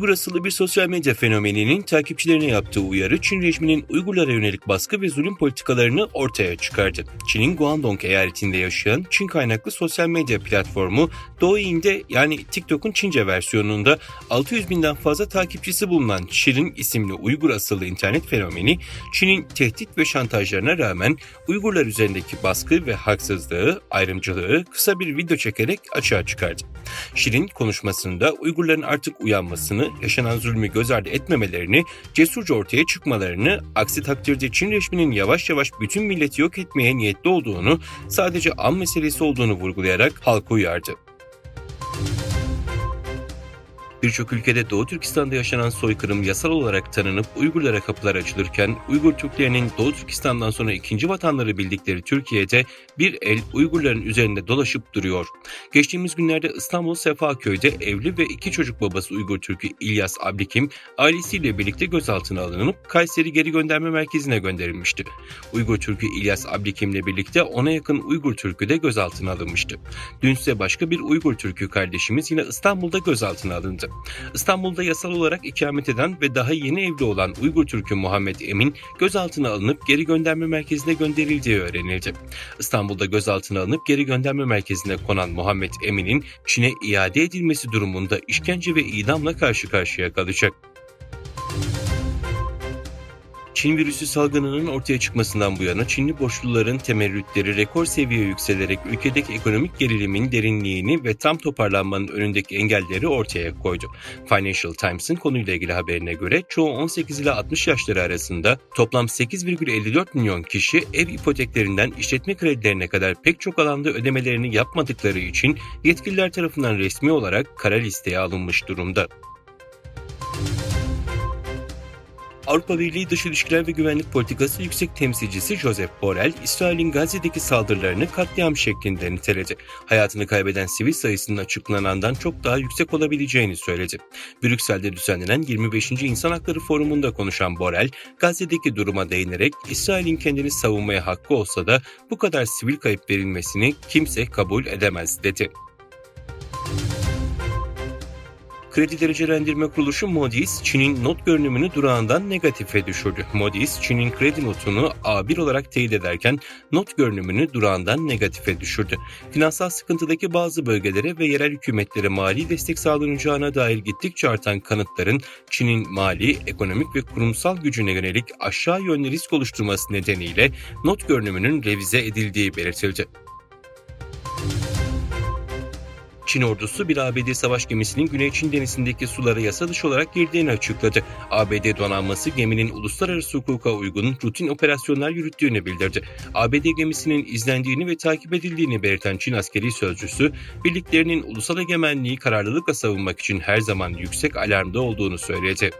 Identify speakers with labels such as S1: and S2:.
S1: Uygur asıllı bir sosyal medya fenomeninin takipçilerine yaptığı uyarı Çin rejiminin Uygurlara yönelik baskı ve zulüm politikalarını ortaya çıkardı. Çin'in Guangdong eyaletinde yaşayan Çin kaynaklı sosyal medya platformu Douyin'de yani TikTok'un Çince versiyonunda 600 binden fazla takipçisi bulunan Şirin isimli Uygur asıllı internet fenomeni Çin'in tehdit ve şantajlarına rağmen Uygurlar üzerindeki baskı ve haksızlığı, ayrımcılığı kısa bir video çekerek açığa çıkardı. Şirin konuşmasında Uygurların artık uyanmasını, yaşanan zulmü göz ardı etmemelerini, cesurca ortaya çıkmalarını, aksi takdirde Çin rejiminin yavaş yavaş bütün milleti yok etmeye niyetli olduğunu, sadece an meselesi olduğunu vurgulayarak halkı uyardı. Birçok ülkede Doğu Türkistan'da yaşanan soykırım yasal olarak tanınıp Uygurlara kapılar açılırken Uygur Türklerinin Doğu Türkistan'dan sonra ikinci vatanları bildikleri Türkiye'de bir el Uygurların üzerinde dolaşıp duruyor. Geçtiğimiz günlerde İstanbul Sefaköy'de evli ve iki çocuk babası Uygur Türk'ü İlyas Ablikim ailesiyle birlikte gözaltına alınıp Kayseri Geri Gönderme Merkezi'ne gönderilmişti. Uygur Türk'ü İlyas Ablikim'le birlikte ona yakın Uygur Türk'ü de gözaltına alınmıştı. Dün ise başka bir Uygur Türk'ü kardeşimiz yine İstanbul'da gözaltına alındı. İstanbul'da yasal olarak ikamet eden ve daha yeni evli olan Uygur Türk'ü Muhammed Emin gözaltına alınıp geri gönderme merkezine gönderildiği öğrenildi. İstanbul'da gözaltına alınıp geri gönderme merkezine konan Muhammed Emin'in Çin'e iade edilmesi durumunda işkence ve idamla karşı karşıya kalacak. Çin virüsü salgınının ortaya çıkmasından bu yana Çinli borçluların temerrütleri rekor seviyeye yükselerek ülkedeki ekonomik gerilimin derinliğini ve tam toparlanmanın önündeki engelleri ortaya koydu. Financial Times'ın konuyla ilgili haberine göre çoğu 18 ile 60 yaşları arasında toplam 8,54 milyon kişi ev ipoteklerinden işletme kredilerine kadar pek çok alanda ödemelerini yapmadıkları için yetkililer tarafından resmi olarak kara listeye alınmış durumda. Avrupa Birliği Dış İlişkiler ve Güvenlik Politikası Yüksek Temsilcisi Josep Borrell, İsrail'in Gazze'deki saldırılarını katliam şeklinde niteledi. Hayatını kaybeden sivil sayısının açıklanandan çok daha yüksek olabileceğini söyledi. Brüksel'de düzenlenen 25. İnsan Hakları Forumu'nda konuşan Borrell, Gazze'deki duruma değinerek İsrail'in kendini savunmaya hakkı olsa da bu kadar sivil kayıp verilmesini kimse kabul edemez dedi. Kredi Derecelendirme Kuruluşu Moody's, Çin'in not görünümünü durağından negatife düşürdü. Moody's, Çin'in kredi notunu A1 olarak teyit ederken not görünümünü durağından negatife düşürdü. Finansal sıkıntıdaki bazı bölgelere ve yerel hükümetlere mali destek sağlanacağına dair gittikçe artan kanıtların Çin'in mali, ekonomik ve kurumsal gücüne yönelik aşağı yönlü risk oluşturması nedeniyle not görünümünün revize edildiği belirtildi. Çin ordusu bir ABD savaş gemisinin Güney Çin denizindeki sulara yasa dışı olarak girdiğini açıkladı. ABD donanması geminin uluslararası hukuka uygun rutin operasyonlar yürüttüğünü bildirdi. ABD gemisinin izlendiğini ve takip edildiğini belirten Çin askeri sözcüsü, birliklerinin ulusal egemenliği kararlılıkla savunmak için her zaman yüksek alarmda olduğunu söyledi.